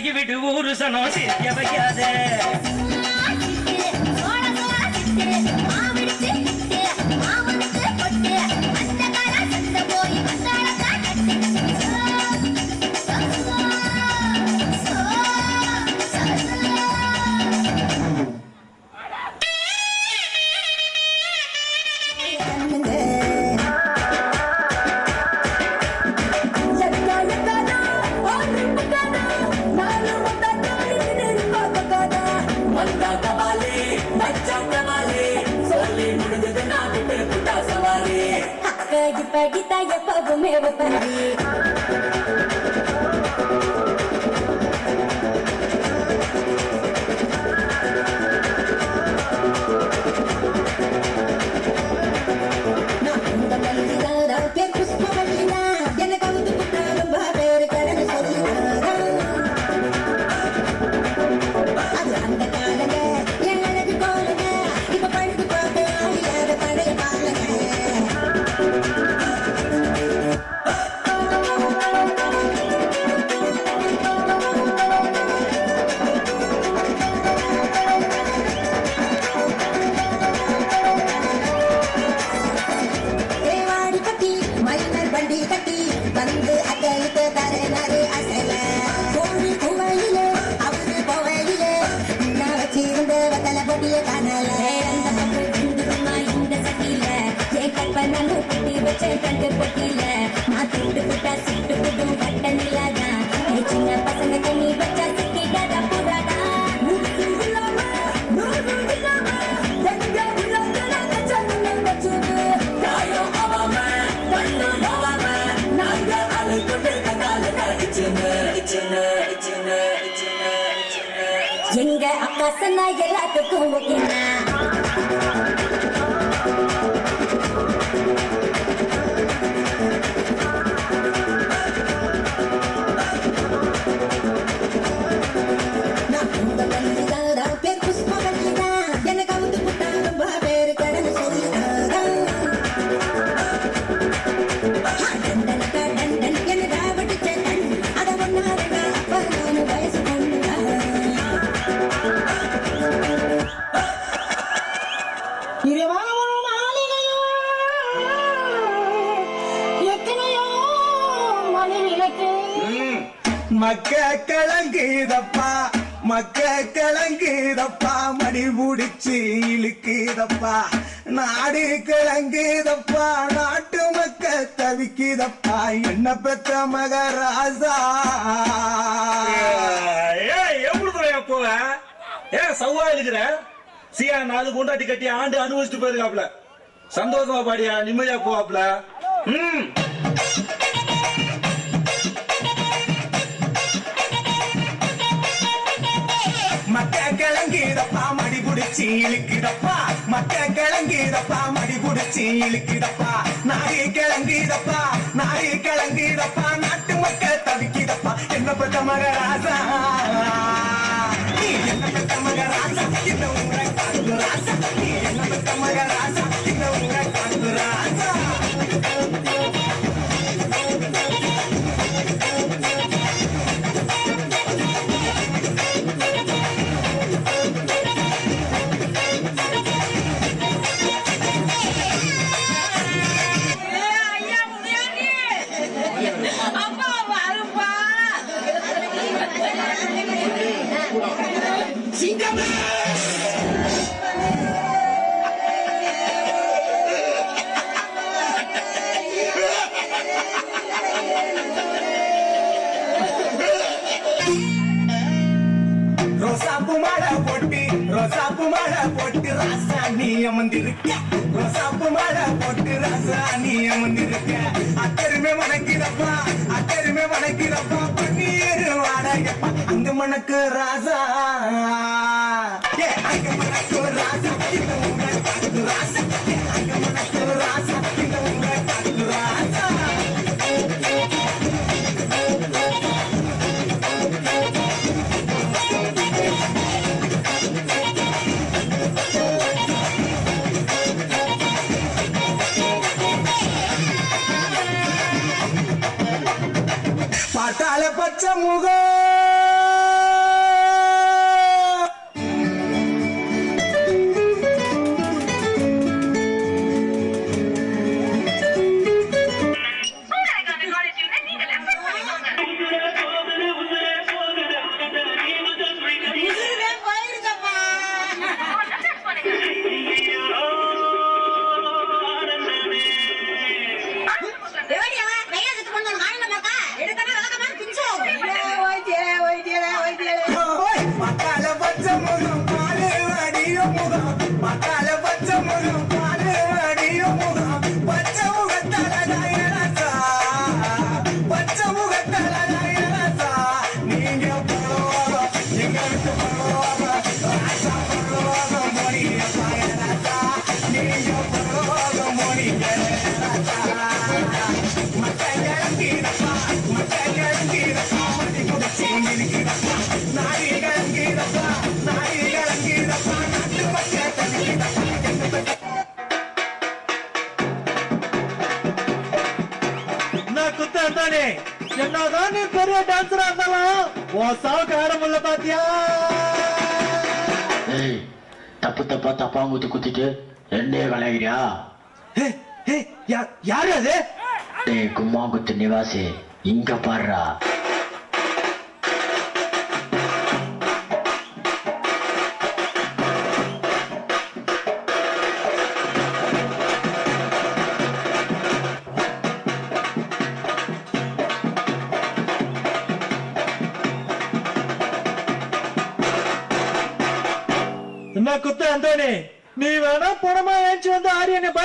பெருகி விடு ஊரு சனோ சிரிக்க வைக்காதே ಪಡಿತಾಯ ಪಗು ಮೇವು ಬರ್ರಿ வச்ச கண்டு பொட்டியில நான் திட்டு விட்டா சிட்டு விடும் வட்ட நிலாதான் சின்ன பசங்க கண்ணி வச்சா சிக்கிடாத புறாடா எங்க உள்ளவங்க கச்சனை வச்சுது காயம் மணி இழுக்குதப்பா. நாடு கிழங்குதப்பா நாட்டு மக்க தவிக்குதப்பா. என்ன பெத்த மகராசா? ஏ எப்படி துறையா போவ? ஏ சவ்வா இருக்கிற சியா நாலு கொண்டாட்டி கட்டி ஆண்டு அனுபவிச்சுட்டு போயிருக்காப்ல. சந்தோஷமா பாடியா? நிம்மதியா போவாப்ல? ம். மடி இழுக்குதப்பா. மக்க கிளங்கிதப்பா. மடி புடிச்சு இழுக்குதப்பா. நாரி கிளங்கிதப்பா. நாரி கிளங்கிதப்பா. நாட்டு மக்க தவிக்கிதப்பா. என்ன பத்த மகராசா? ரோசாப்பு மாலை போட்டு ரோசாப்பு மாலை போட்டு ராசா நீ அமர்ந்திருக்க. ரோசாப்பு மாலை போட்டு ராசா நீ அக்கருமே மணக்கிறப்பா அக்கருமே மணக்கிறப்பா பன்னீர் வாடகைப்பா. அங்க மணக்கு ராசா. சாவுக்கு ஆடம்பல்ல பாத்தியா? ஏய் தப்பு தப்பா தப்பாங்குத்தி குத்திட்டு ரெண்டே விளையாடியா யாரு அது? ஏய் கும்மாங்குத்து நிவாசி இங்க பாடுறா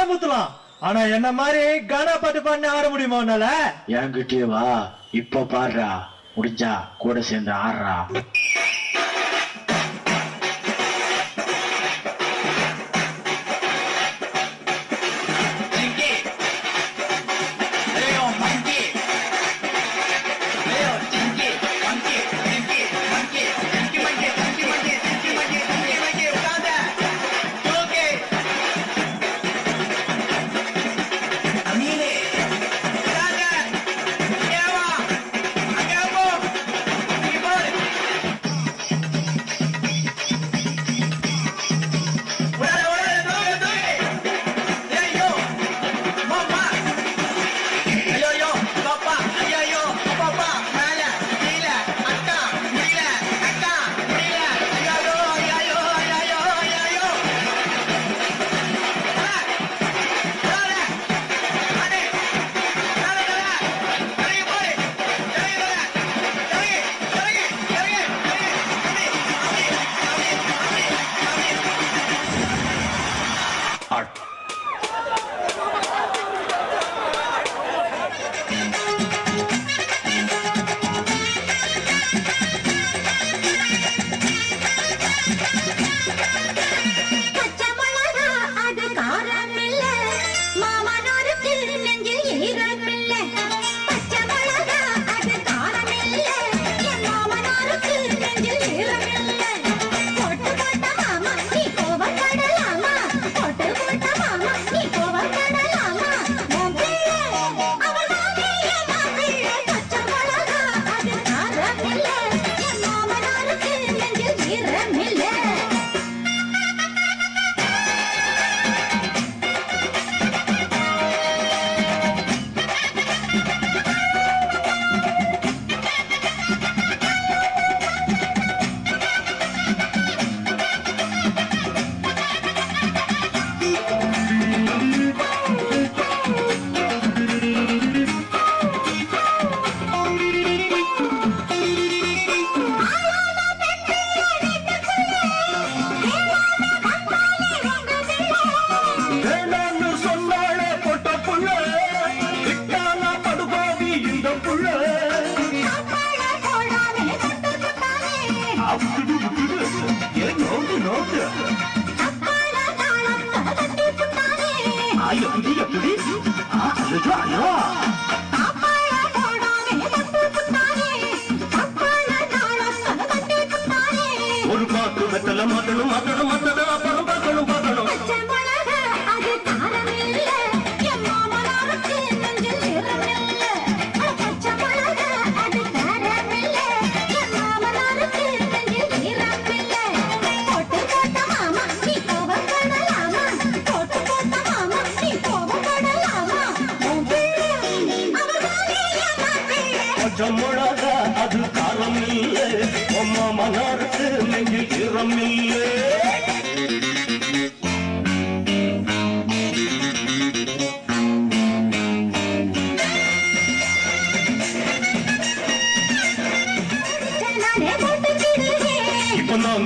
குழம்புத்தலாம் ஆனா என்ன மாதிரி கானா பாட்டு பாடின ஆட முடியுமா உன்னால? என்கிட்டயே வா. இப்ப பாடுறா. முடிஞ்சா கூட சேர்ந்து ஆடுறா.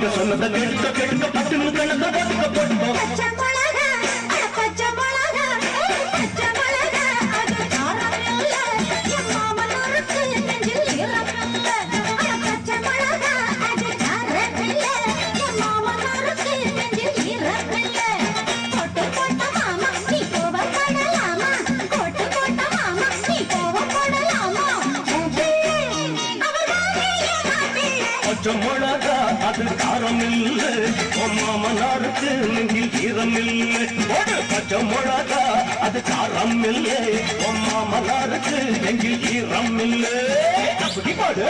సొన్నత కేటుక కేటుక పట్టును కళ్ళతో పట్టుక పట్టుకో பச்சை மிளகா அது காரம் இல்லை. மாமனாருக்கு நெஞ்சில் ஈரம் இல்லை. ஒரு பச்சை மிளகா அது காரம் இல்லை. மாமனாருக்கு நெஞ்சில் ஈரம் இல்லை. அப்படி பாடு.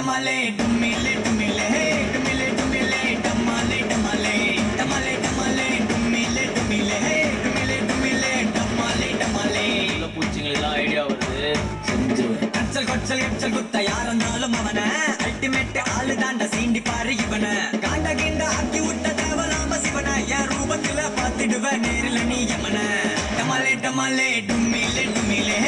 டமாலே டும்மிலே டும்மிலே டும்மிலே டும்மிலே டமாலே டமாலே டமாலே டமாலே டும்மிலே டும்மிலே டும்மிலே டும்மிலே டமாலே டமாலே பூச்சிங்களுக்கு ஐடியா வருது செஞ்சிருவேன் கச்சல் கொச்சல் எச்சல் குத்த யாருந்தாலும் அவன அல்டிமேட் ஆளு தாண்ட சீண்டி பாரு இவன காண்ட கீண்ட ஆக்கி விட்ட தேவலாம சிவன என் ரூபத்துல பாத்துடுவ நேரில் நீ யமன டமாலே டமாலே டும்மிலே டும்மிலே